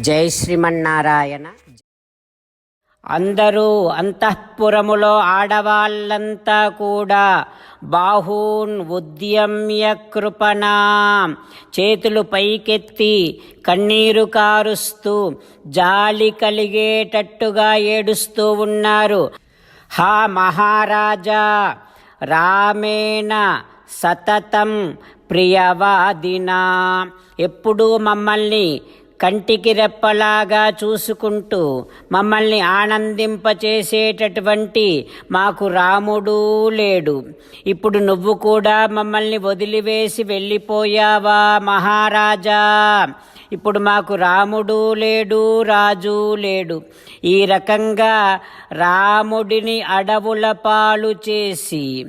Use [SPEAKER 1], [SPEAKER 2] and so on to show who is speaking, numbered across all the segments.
[SPEAKER 1] జై శ్రీమన్నారాయణ. అందరూ అంతఃపురములో ఆడవాళ్ళంతా కూడా బాహూన్ ఉద్యమ్య కృపణా చేతులు పైకెత్తి కన్నీరు కారుస్తూ జాలి కలిగేటట్టుగా ఏడుస్తూ ఉన్నారు. హా మహారాజా రామేణ సతతం ప్రియవాదినా. ఎప్పుడూ మమ్మల్ని కంటికి రెప్పలాగా చూసుకుంటూ మమ్మల్ని ఆనందింపచేసేటటువంటి మాకు రాముడు లేడు. ఇప్పుడు నువ్వు కూడా మమ్మల్ని వదిలివేసి వెళ్ళిపోయావా మహారాజా? ఇప్పుడు మాకు రాముడు లేడు రాజు లేడు. ఈ రకంగా రాముడిని అడవుల పాలు చేసి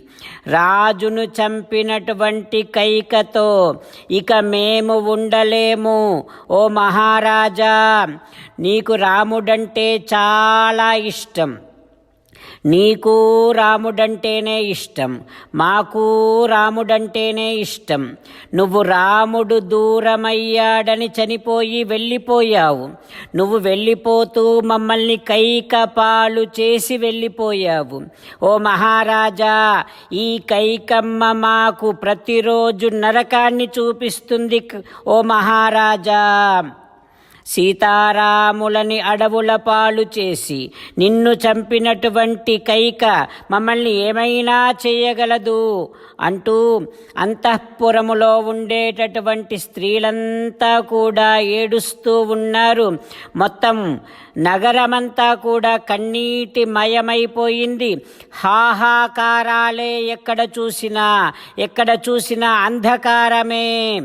[SPEAKER 1] రాజును చంపినటువంటి కైకతో ఇక మేము ఉండలేము. ఓ మహారాజా నీకు రాముడంటే చాలా ఇష్టం. నీకు రాముడంటేనే ఇష్టం మాకు రాముడంటేనే ఇష్టం. నువ్వు రాముడు దూరమయ్యాడని చనిపోయి వెళ్ళిపోయావు. నువ్వు వెళ్ళిపోతూ మమ్మల్ని కైకపాలు చేసి వెళ్ళిపోయావు. ఓ మహారాజా ఈ కైకమ్మ మాకు ప్రతిరోజు నరకాన్ని చూపిస్తుంది. ఓ మహారాజా సీతారాములని అడవుల పాలు చేసి నిన్ను చంపినటువంటి కైక మమ్మల్ని ఏమైనా చేయగలదు అంటూ అంతఃపురములో ఉండేటటువంటి స్త్రీలంతా కూడా ఏడుస్తూ ఉన్నారు. మొత్తం నగరమంతా కూడా కన్నీటి మయమైపోయింది. హాహాకారాలే ఎక్కడ చూసినా ఎక్కడ చూసినా అంధకారమే.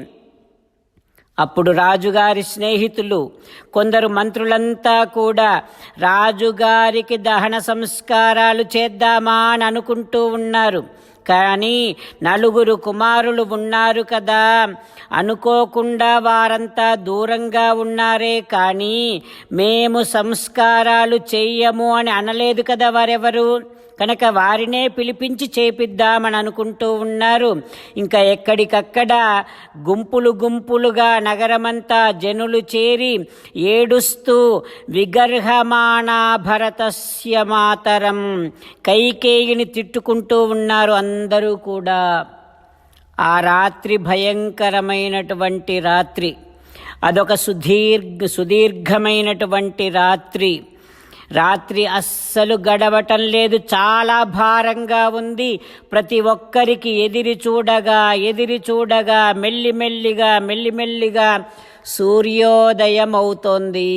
[SPEAKER 1] అప్పుడు రాజుగారి స్నేహితులు కొందరు మంత్రులంతా కూడా రాజుగారికి దహన సంస్కారాలు చేద్దామా అని అనుకుంటూ ఉన్నారు. కానీ నలుగురు కుమారులు ఉన్నారు కదా. అనుకోకుండా వారంతా దూరంగా ఉన్నారే. కానీ మేము సంస్కారాలు చెయ్యము అని అనలేదు కదా వారెవరు? కనుక వారినే పిలిపించి చేపిద్దామని అనుకుంటూ ఉన్నారు. ఇంకా ఎక్కడికక్కడ గుంపులు గుంపులుగా నగరమంతా జనులు చేరి ఏడుస్తూ విగర్హమాణా భరతస్య మాతరం కైకేయిని తిట్టుకుంటూ ఉన్నారు అందరూ కూడా. ఆ రాత్రి భయంకరమైనటువంటి రాత్రి. అదొక సుదీర్ఘ సుదీర్ఘమైనటువంటి రాత్రి. రాత్రి అస్సలు గడవటం లేదు చాలా భారంగా ఉంది. ప్రతి ఒక్కరికి ఎదిరి చూడగా ఎదిరి చూడగా మెల్లిమెల్లిగా మెల్లిమెల్లిగా సూర్యోదయం అవుతోంది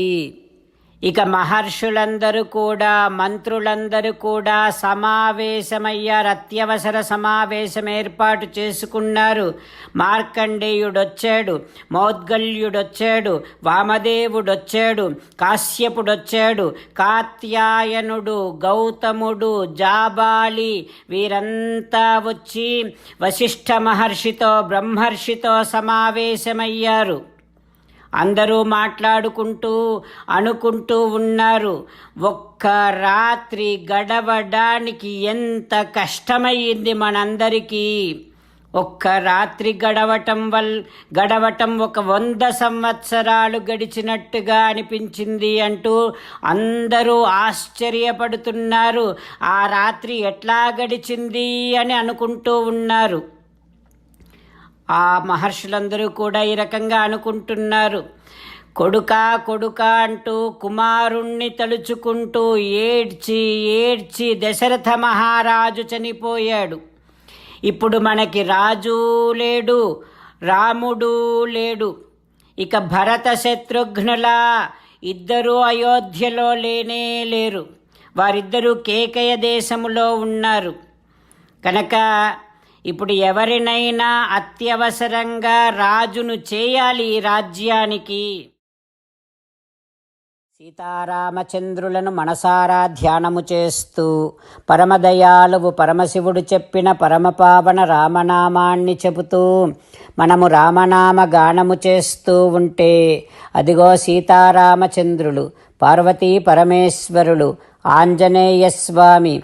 [SPEAKER 1] ఇక మహర్షులందరూ కూడా మంత్రులందరూ కూడా సమావేశమయ్యారు అత్యవసర సమావేశం ఏర్పాటు చేసుకున్నారు. మార్కండేయుడొచ్చాడు మౌద్గల్యుడొచ్చాడు వామదేవుడొచ్చాడు కాశ్యపుడొచ్చాడు కాత్యాయనుడు గౌతముడు జాబాలి వీరంతా వచ్చి వశిష్ఠ మహర్షితో బ్రహ్మర్షితో సమావేశమయ్యారు. అందరూ మాట్లాడుకుంటూ అనుకుంటూ ఉన్నారు. ఒక్క రాత్రి గడవడానికి ఎంత కష్టమయ్యింది మనందరికీ. ఒక్క రాత్రి గడవటం వల్ గడవటం ఒక వంద సంవత్సరాలు గడిచినట్టుగా అనిపించింది అంటూ అందరూ ఆశ్చర్యపడుతున్నారు. ఆ రాత్రి ఎట్లా గడిచింది అని అనుకుంటూ ఉన్నారు. ఆ మహర్షులందరూ కూడా ఈ రకంగా అనుకుంటున్నారు. కొడుక కొడుక అంటూ కుమారుణ్ణి తలుచుకుంటూ ఏడ్చి ఏడ్చి దశరథ మహారాజు చనిపోయాడు. ఇప్పుడు మనకి రాజు లేడు రాముడు లేడు. ఇక భరత శత్రుఘ్నుల ఇద్దరూ అయోధ్యలో లేనే లేరు. వారిద్దరూ కేకయ దేశములో ఉన్నారు. కనుక ఇప్పుడు ఎవరినైనా అత్యవసరంగా రాజును చేయాలి ఈ రాజ్యానికి. సీతారామచంద్రులను మనసారా ధ్యానము చేస్తూ పరమదయాలువు పరమశివుడు చెప్పిన పరమపావన రామనామాన్ని చెబుతూ మనము రామనామ గానము చేస్తూ ఉంటే అదిగో సీతారామచంద్రులు పార్వతీ పరమేశ్వరులు ఆంజనేయ స్వామి